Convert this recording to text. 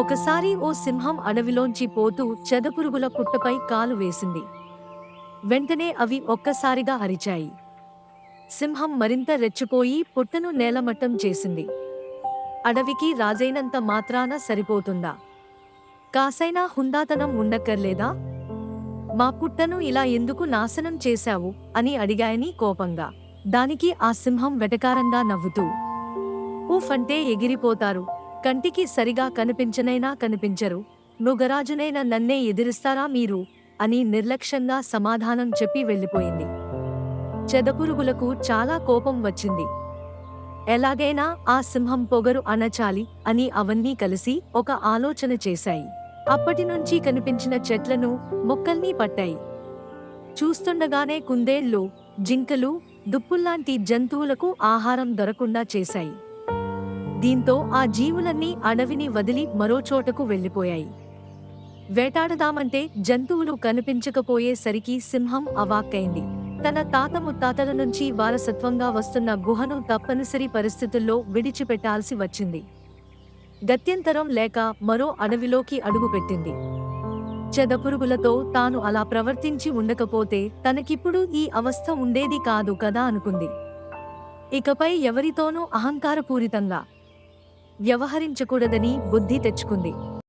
ఒకసారి ఓ సింహం అడవిలోంచి పోతూ చెదపురుగుల పుట్టపై కాలు వేసింది. వెంటనే అవి ఒక్కసారిగా అరిచాయి. సింహం మరింత రెచ్చిపోయి పుట్టను నేలమట్టం చేసింది. అడవికి రాజైనంత మాత్రాన సరిపోతుందా? కాసైనా హుందాతనం ఉండక్కర్లేదా? మా పుట్టను ఇలా ఎందుకు నాశనం చేశావు? అని అడిగాయని కోపంగా. దానికి ఆ సింహం వెటకారంగా నవ్వుతూ ఊఫ్ అంటే ఎగిరిపోతారు. కంటికి సరిగా కనిపించనైనా కనిపించరు. నుగరాజునైన నన్నే ఎదిరిస్తారా మీరు? అని నిర్లక్ష్యంగా సమాధానం చెప్పి వెళ్ళిపోయింది. చెదపురుగులకు చాలా కోపం వచ్చింది. ఎలాగైనా ఆ సింహం పొగరు అనచాలి అని అవన్నీ కలిసి ఒక ఆలోచన చేశాయి. అప్పటినుంచి కనిపించిన చెట్లను మొక్కల్ని పట్టాయి. చూస్తుండగానే కుందేళ్ళు జింకలు దుప్పుల్లాంటి జంతువులకు ఆహారం దొరకుండా చేశాయి. దీంతో ఆ జీవులన్నీ అడవిని వదిలి మరో చోటకు వెళ్ళిపోయాయి. వేటాడదామంటే జంతువులు కనిపించకపోయేసరికి సింహం అవాక్కైంది. తన తాత ముత్తాతల నుంచి వారసత్వంగా వస్తున్న గుహను తప్పనిసరి పరిస్థితుల్లో విడిచిపెట్టాల్సి వచ్చింది. గత్యంతరం లేక మరో అడవిలోకి అడుగుపెట్టింది. చెదపురుగులతో తాను అలా ప్రవర్తించి ఉండకపోతే తనకిప్పుడు ఈ అవస్థ ఉండేది కాదు కదా అనుకుంది. ఇకపై ఎవరితోనూ అహంకారపూరితంగా వ్యవహరించకూడదని బుద్ధి తెచ్చుకుంది.